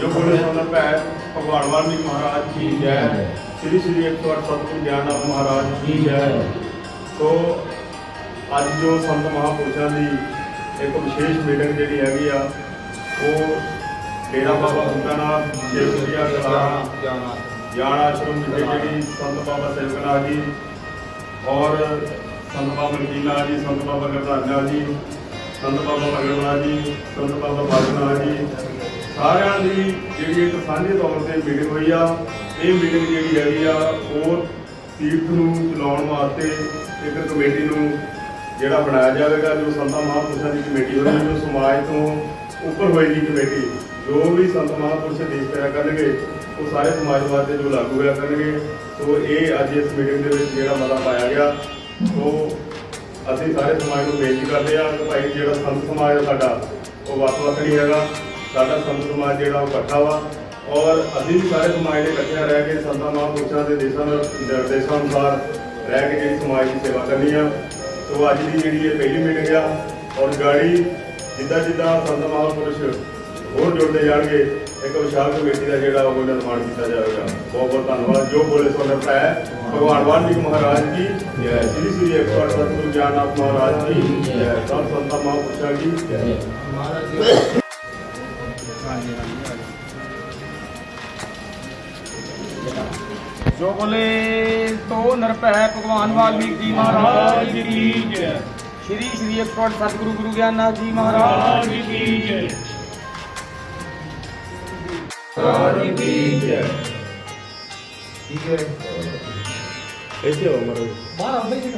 ਜੋ ਬੋਲੇ ਸੋਨਾ ਭੈ ਭਗਵਾਨ ਵਾਲਮੀਕ ਮਹਾਰਾਜ ਕੀ ਜੈ। ਸ੍ਰੀ ਸ੍ਰੀ 108 ਸਤਿਗੁਰੂ ਗਿਆਨਨਾਥ ਮਹਾਰਾਜ ਕੀ ਜੈ। ਸੋ ਅੱਜ ਜੋ ਸੰਤ ਮਹਾਪੁਰਸ਼ਾਂ ਦੀ ਇੱਕ ਵਿਸ਼ੇਸ਼ ਮੀਟਿੰਗ ਜਿਹੜੀ ਹੈਗੀ ਆ ਉਹ ਡੇਰਾ ਬਾਬਾ ਬੁੱਢਾਨਾਥ ਦੇਵਪੁਰੀਆ ਕਲਾ ਗਿਆਨ ਆਸ਼ਰਮ ਵਿਖੇ ਜਿਹੜੀ ਸੰਤ ਬਾਬਾ ਸੇਵਕਨਾਥ ਜੀ ਔਰ ਸੰਤ ਬਾਬਾ ਮਲਕੀਨਾ ਜੀ ਸੰਤ ਬਾਬਾ ਗਰਦਾਨਾ ਜੀ ਸੰਤ ਬਾਬਾ ਭਗਵਾਨ ਜੀ ਸੰਤ ਬਾਬਾ ਬਾਜਨਾ ਜੀ ਸਾਰਿਆਂ ਦੀ ਜਿਹੜੀ ਇੱਕ ਸਾਂਝੇ ਤੌਰ ਤੇ ਮੀਟਿੰਗ ਹੋਈ ਆ, ਇਹ ਮੀਟਿੰਗ ਜਿਹੜੀ ਹੈਗੀ ਆ ਉਹ ਤੀਰਥ ਨੂੰ ਚਲਾਉਣ ਵਾਸਤੇ ਇੱਕ ਕਮੇਟੀ ਨੂੰ ਜਿਹੜਾ ਬਣਾਇਆ ਜਾਵੇਗਾ, ਜੋ ਸੰਤਾਂ ਮਹਾਂਪੁਰਸ਼ਾਂ ਦੀ ਕਮੇਟੀ ਹੋਈ ਜੋ ਸਮਾਜ ਤੋਂ ਉੱਪਰ ਹੋਏਗੀ ਕਮੇਟੀ, ਜੋ ਵੀ ਸੰਤ ਮਹਾਂਪੁਰਸ਼ ਦੇਸ਼ ਕਰਿਆ ਕਰਨਗੇ, ਉਹ ਸਾਰੇ ਸਮਾਜ ਵਾਸਤੇ ਜੋ ਲਾਗੂ ਹੋਇਆ ਕਰਨਗੇ, ਸੋ ਇਹ ਅੱਜ ਇਸ ਮੀਟਿੰਗ ਦੇ ਵਿੱਚ ਜਿਹੜਾ ਮਤਾ ਪਾਇਆ ਗਿਆ, ਸੋ ਅਸੀਂ ਸਾਰੇ ਸਮਾਜ ਨੂੰ ਬੇਨਤੀ ਕਰਦੇ ਆ ਕਿ ਭਾਈ ਜਿਹੜਾ ਸੰਤ ਸਮਾਜ ਆ ਸਾਡਾ, ਉਹ ਵੱਖ ਵੱਖ ਨਹੀਂ ਹੈਗਾ। ਸਾਡਾ ਸੰਤ ਸਮਾਜ ਜਿਹੜਾ ਉਹ ਇਕੱਠਾ ਵਾ ਔਰ ਅਸੀਂ ਵੀ ਸਾਰੇ ਸਮਾਜ ਦੇ ਇਕੱਠੇ ਰਹਿ ਕੇ ਸੰਤਾਂ ਮਹਾਂਪੁਰਸ਼ਾਂ ਦੇ ਦੇਸ਼ਾਂ ਦੇ ਨਿਰਦੇਸ਼ਾਂ ਅਨੁਸਾਰ ਰਹਿ ਕੇ ਜਿਹੜੀ ਸਮਾਜ ਦੀ ਸੇਵਾ ਕਰਨੀ ਆ। ਸੋ ਅੱਜ ਦੀ ਜਿਹੜੀ ਇਹ ਪਹਿਲੀ ਮੀਟਿੰਗ ਆ ਔਰ ਗਾੜੀ ਜਿੱਦਾਂ ਜਿੱਦਾਂ ਸੰਤ ਮਹਾਂਪੁਰਸ਼ ਹੋਰ ਜੁੜਦੇ ਜਾਣਗੇ ਇੱਕ ਵਿਸ਼ਾਲ ਕਮੇਟੀ ਦਾ ਜਿਹੜਾ ਉਹ ਨਿਰਮਾਣ ਕੀਤਾ ਜਾਵੇਗਾ। ਬਹੁਤ ਬਹੁਤ ਧੰਨਵਾਦ। ਜੋ ਬੋਲੇ ਸੋ ਨਿਰਭੈ ਹੈ। ਭਗਵਾਨ ਵਾਲਮੀਕ ਮਹਾਰਾਜ ਜੀ ਜੈ ਸ੍ਰੀ ਸ੍ਰੀ 108 ਸਤਿਗੁਰੂ ਗਿਆਨਨਾਥ ਮਹਾਰਾਜ ਜੀ ਜੈ ਸਭ ਸੰਤਾਂ ਮਹਾਂਪੁਰਸ਼ਾਂ ਜੀ ਜੈ ਜੋ ਬੋਲੇ ਤੋ ਨਰਪੈ ਭਗਵਾਨ ਵਾਲਮੀਕ ਜੀ ਮਹਾਰਾਜ ਕੀ ਜੈ। ਸ਼੍ਰੀ ਸ਼੍ਰੀ ਅਕਬਰ ਸਤਿਗੁਰੂ ਗੁਰੂ ਗਿਆਨਨਾਥ ਜੀ ਮਹਾਰਾਜ ਕੀ ਜੈ। ਮਹਾਰਾਜ ਜੀ ਜੈ। ਠੀਕ ਹੈ। ਇੱਥੇ ਹੋ ਮਰੋ ਬਾਹਰ ਆਉਂਦੇ ਜੀ।